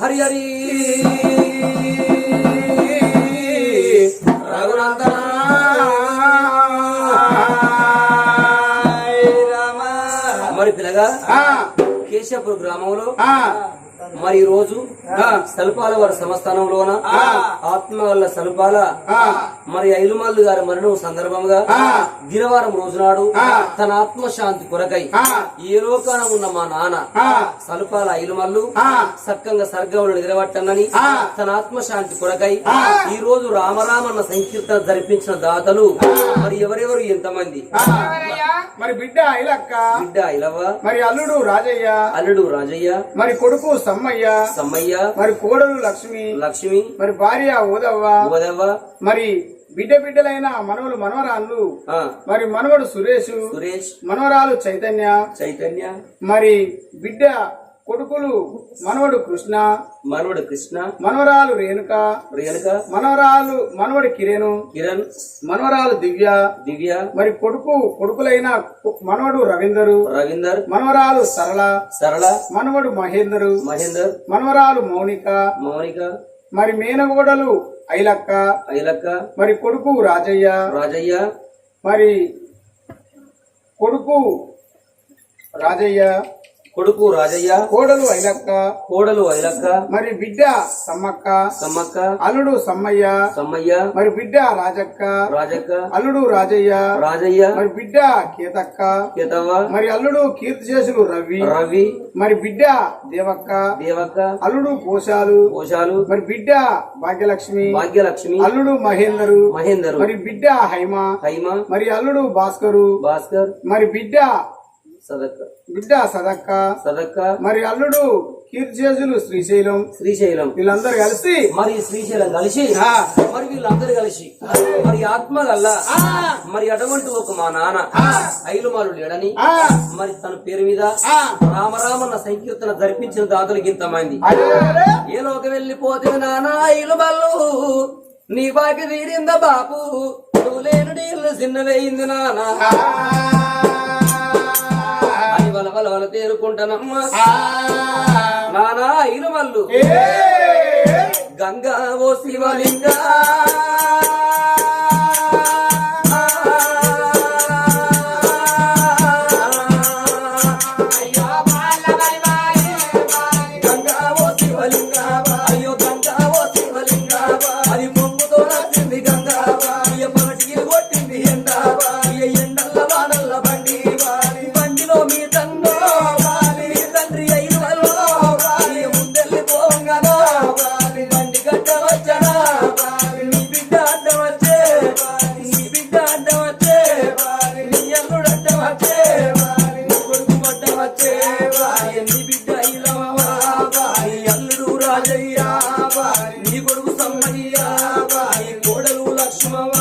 హరి హరి. రఘునందన మరి పిల్లగా కేశవపురం గ్రామంలో మరి రోజు సల్పాల వారి సంస్థానంలోన ఆత్మ వల్ల సల్పాల మరి ఐలుమల్లు గారి మరణం సందర్భంగా దినవారం రోజునాడు తన ఆత్మశాంతి కొరకై ఏ లోకాన ఉన్న మా నాన్న సల్పాల ఐలుమల్లు సక్కంగా సర్గంలో నిలబట్టనని తన ఆత్మశాంతి కొరకై ఈ రోజు రామరామన్న సంకీర్తన జరిపించిన దాతలు మరి ఎవరెవరు ఎంతమంది? మరి బిడ్డ ఇలక్క బిడ్డ ఇలవ మరి అల్లుడు రాజయ్య అల్లుడు రాజయ్య మరి కొడుకు సమ్మయ్య సమ్మయ్య మరి కోడలు లక్ష్మి లక్ష్మి మరి భార్య ఓదవ్వ ఉదవ్వ మరి బిడ్డ బిడ్డలైన మనవలు మనవరాళ్ళు మరి మనవడు సురేష్ సురేష్. మనవరాలు చైతన్య చైతన్య. మరి బిడ్డ కొడుకులు మనవడు కృష్ణ మనవడు కృష్ణ. మనవరాలు రేణుక రేణుక. మనవరాలు మనవడు కిరణ్ కిరణ్. మనవరాలు దివ్య దివ్య. మరి కొడుకు కొడుకులైన మనవడు రవీందరు రవీందర్. మనవరాలు సరళ సరళ. మనవడు మహేందరు మహేందర్. మనవరాలు మౌనిక మౌనిక. మరి మేనగోడలు ఐలక్క ఐలక్క మరి కొడుకు రాజయ్య రాజయ్య మరి కొడుకు రాజయ్య కొడుకు రాజయ్య. కోడలు ఐలక్క. కోడలు ఐలక్క. మరి బిడ్డ సమ్మక్క. సమ్మక్క. అల్లుడు సమ్మయ్య. సమ్మయ్య. మరి బిడ్డ రాజక్క. రాజక్క. అల్లుడు రాజయ్య. రాజయ్య. మరి బిడ్డ కేతక్క. కేతవ్వ. మరి అల్లుడు కీర్తిశేషులు రవి. రవి. మరి బిడ్డ దేవక్క. దేవక్క. అల్లుడు కోశాలు కోశాలు మరి బిడ్డ భాగ్యలక్ష్మి. భాగ్యలక్ష్మి. అల్లుడు మహేందరు. మహేందరు. మరి బిడ్డ హైమ. హైమ. మరి అల్లుడు భాస్కరు. భాస్కర్. మరి బిడ్డ బిడ్డ సదక్క సదక్క మరి అల్లుడు కీర్తిశేషులు శ్రీశైలం. శ్రీశైలం. వీళ్ళందరూ కలిసి. మరి శ్రీశైలం కలిసి. మరి వీళ్ళందరూ కలిసి. మరి ఆత్మ గల్ల మరి అటువంటి ఒక మా నాన్న. ఐలుమాలు లేడని. ఆ, మరి తన పేరు మీద ఆ. రామరామన్న సంకీర్తన జరిపించిన దాతలకి ఇంతమంది ఏ లోక వెళ్ళిపోతే నానా ఐలుమల్లు. నీ బాకి తీరింద బాపు. నువ్వు లేను నీళ్ళు చిన్నవేయింది నానా. వల వల వల తేరుకుంటానమ్మా నానా ఐలుమల్లు ఏ, గంగా ఓ శివలింగా. కోడలు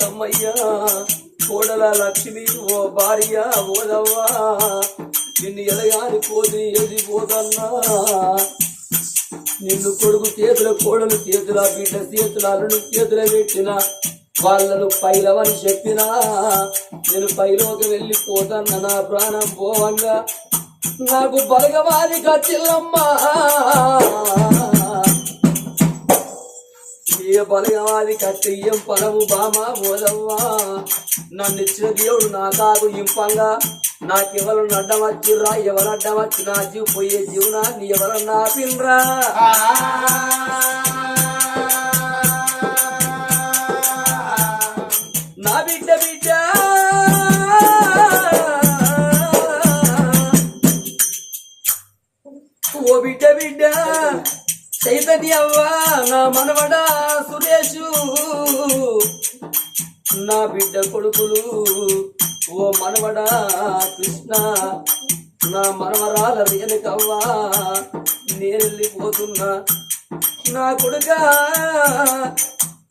తమ్మయ్యా కోడల లక్ష్మి ఓ భార్య ఓదవ్వా నిన్ను ఎదగాని పోది ఎది పోదన్నా. నిన్ను కొడుకు చేతుల కోడలు చేతుల బిడ్డ చేతుల అల్లుడు చేతుల పెట్టిన వాళ్ళను పైలవని చెప్పినా నేను పైలోకి వెళ్ళిపోతాన్న నా ప్రాణం పోవంగా. నాకు బలగవాది కచ్చిల్లమ్మా ఏ బలగవాది కత్తియ్యం పలము బామ ఓదవ్వా. నన్ను ఇచ్చిన దేవుడు నా కాకు ఇంపంగా. నాకెవరు అడ్డవచ్చిర్రా ఎవరు అడ్డవచ్చి నా జీవు పోయే జీవనాన్ని ఎవరన్నా ఆపిన్రా నా బిడ్డ బిడ్డ. ఓ బిడ్డ బిడ్డ. చైతన్య అవ్వా నా మనవడా. యేసు నా బిడ్డ కొడుకులు ఓ మనవడా కృష్ణ నా మనవరాల రేణుకవ్వా నేనెళ్ళిపోతున్నా నా కొడుక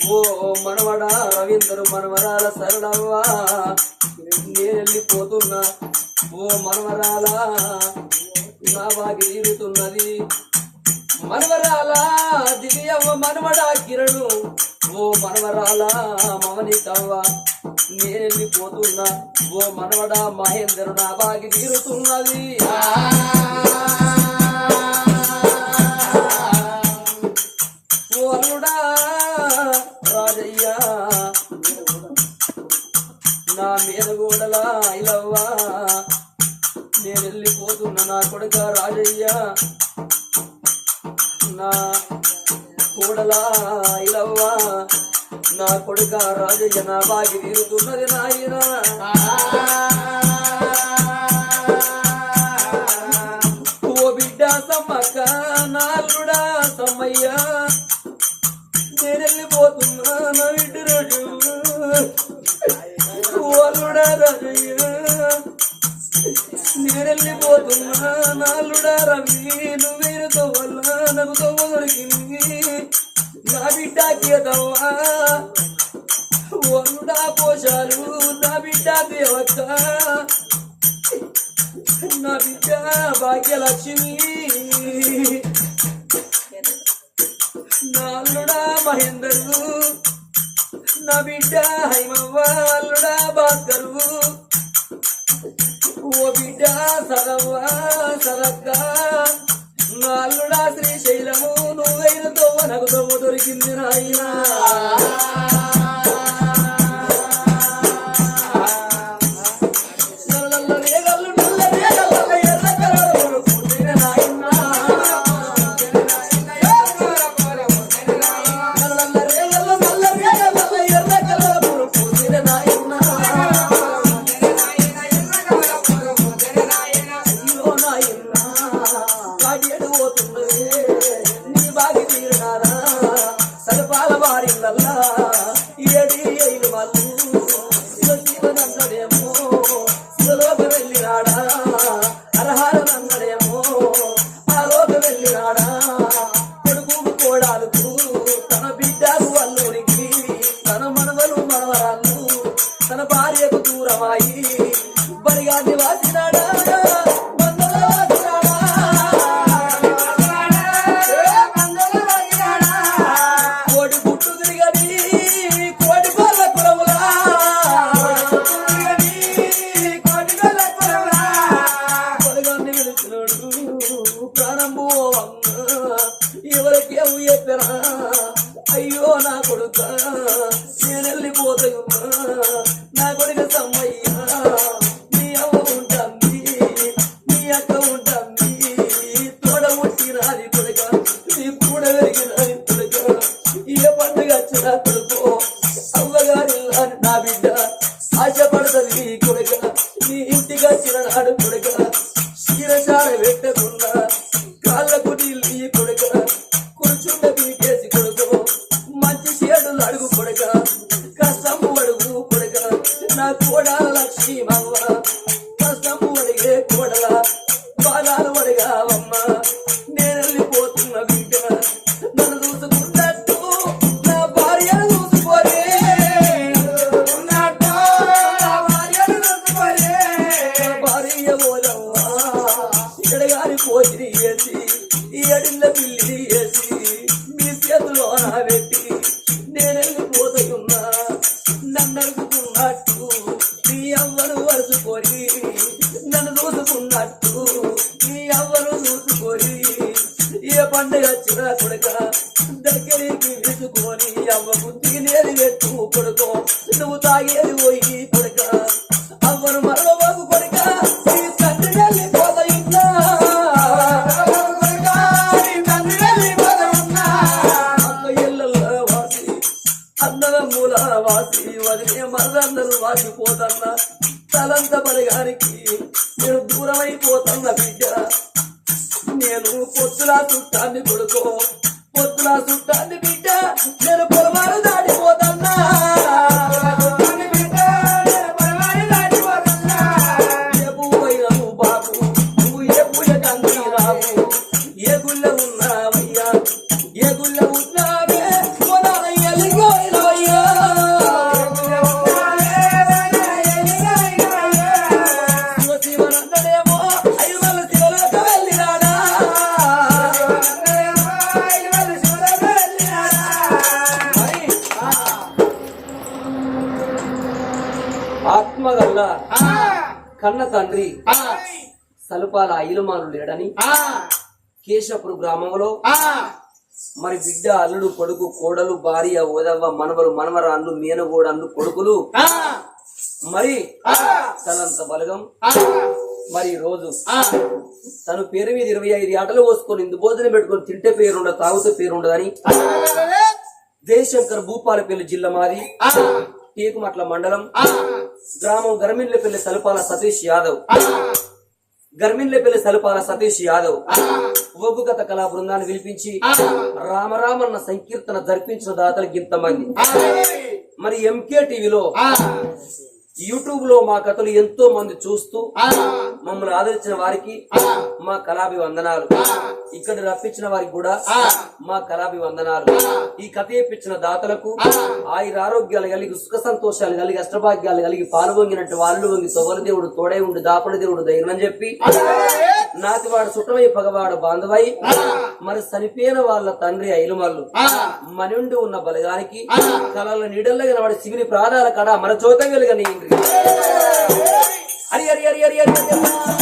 ఓ మనవడా రవీంద్రు మనవరాల సరళవ్వా నేనెళ్ళిపోతున్నా ఓ మనవరాల నా బాగి తీరుతున్నది మనవరాల దివ్యమ్మ మనవడా కిరణు. ఓ మనవరాల మమని కవ్వ నేను ఓ మనవడా మహేంద్ర నా బాగి తీరుతున్నది. ఓ అల్లుడా రాజయ్య నా మీద గోడలా ఇలవ్వా నేను వెళ్ళిపోతున్నా నా కొడుక రాజయ్య. నా కూడలా ఇలవ్వా నా కొడుక రాజయ్య నా బాగి తీరుతున్నది నాయన. ఓ బిడ్డ సమ్మక్క నాలుడా సమ్మయ్య నేను నా బిడ్డ రాజు ఓ రాజయ్య నేనెళ్ళిపోతున్నా నాలుడా రవి. నాకు తవ్వ దొరికింది నా బిడ్డ కేదవ్వా వల్లుడా పోషాలు నా బిడ్డ దేవత నా బిడ్డ భాగ్యలక్ష్మి నా మహేందరు నా బిడ్డ హైమవ్వ భాస్కరు ఓ బిడ్డ సరవ్వా సరక్క నాల్లుడా శ్రీశైలము నువ్వైన తోవ నాకు తోవ దొరికింది నాయనా. సలపాల వారిల్లల్లా, ఏడి ఐదు వాళ్ళు, కష్టం అడుగు కొడక కష్టం అడుగు కొడక నా కూడా లక్ష్మీ అమ్మ కష్టం అడిగే కోడల బాధాలు అడిగావమ్మ. నేను వెళ్ళిపోతున్న బిడ్డ నన్ను చూసుకున్నట్టు నా భార్య చూసుకోలే భార్య పోదమ్మా ఇక్కడ గారి పోయి ఈ ఏడిల్ల పిల్లి వేసి మీ చేతిలో పండుగ చిన్న కొడుకా కన్న తండ్రి సలుపాల ఐలుమాను లేడని కేశపురు గ్రామంలో మరి బిడ్డ అల్లుడు కొడుకు కోడలు భార్య ఓదవ్వ మనవరు మనవరాళ్ళు మేనగోడళ్ళు కొడుకులు మరి తనంత బలగం మరి రోజు తను పేరు మీద ఇరవై ఐదు ఆటలు పోసుకొని ఇందు భోజనం పెట్టుకొని తింటే పేరుండదు తాగితే పేరుండదని జయశంకర్ భూపాలపల్లి జిల్లా మాది టేకుమట్ల మండలం గ్రామం గర్మిన్లపల్లి సలుపాల సతీష్ యాదవ్. గర్మిన్లపల్లి సలుపాల సతీష్ యాదవ్. ఒగ్గు కళా బృందాన్ని పిలిపించి రామరామన్న సంకీర్తన జరిపించిన దాతలు ఇంతమంది. మరి ఎంకే టీవీలో యూట్యూబ్లో మా కథలు ఎంతో మంది చూస్తూ మమ్మల్ని ఆదరించిన వారికి మా కళాభి వందనాలు ఇక్కడ రప్పించిన వారికి కూడా మా కళాభి వందనాలు ఈ కథ చెప్పించిన దాతలకు ఆయుర ఆరోగ్యాలు కలిగి సుఖ సంతోషాలు కలిగి అష్టభాగ్యాలు కలిగి పాల్గొంగినట్టు వాళ్ళు వంగి సొగల దేవుడు తోడై ఉండి దాపడి దేవుడు ధైర్యం చెప్పి నాతివాడు సుటమై పగవాడు బాంధవై మరి చనిపోయిన వాళ్ళ తండ్రి ఐలుమల్లు మనుండి ఉన్న బలగానికి కళల నీడల్లో కనబడి శివుని ప్రాణాల కడ మన చోత వెలుగని హరి హరి హరి హరి హరి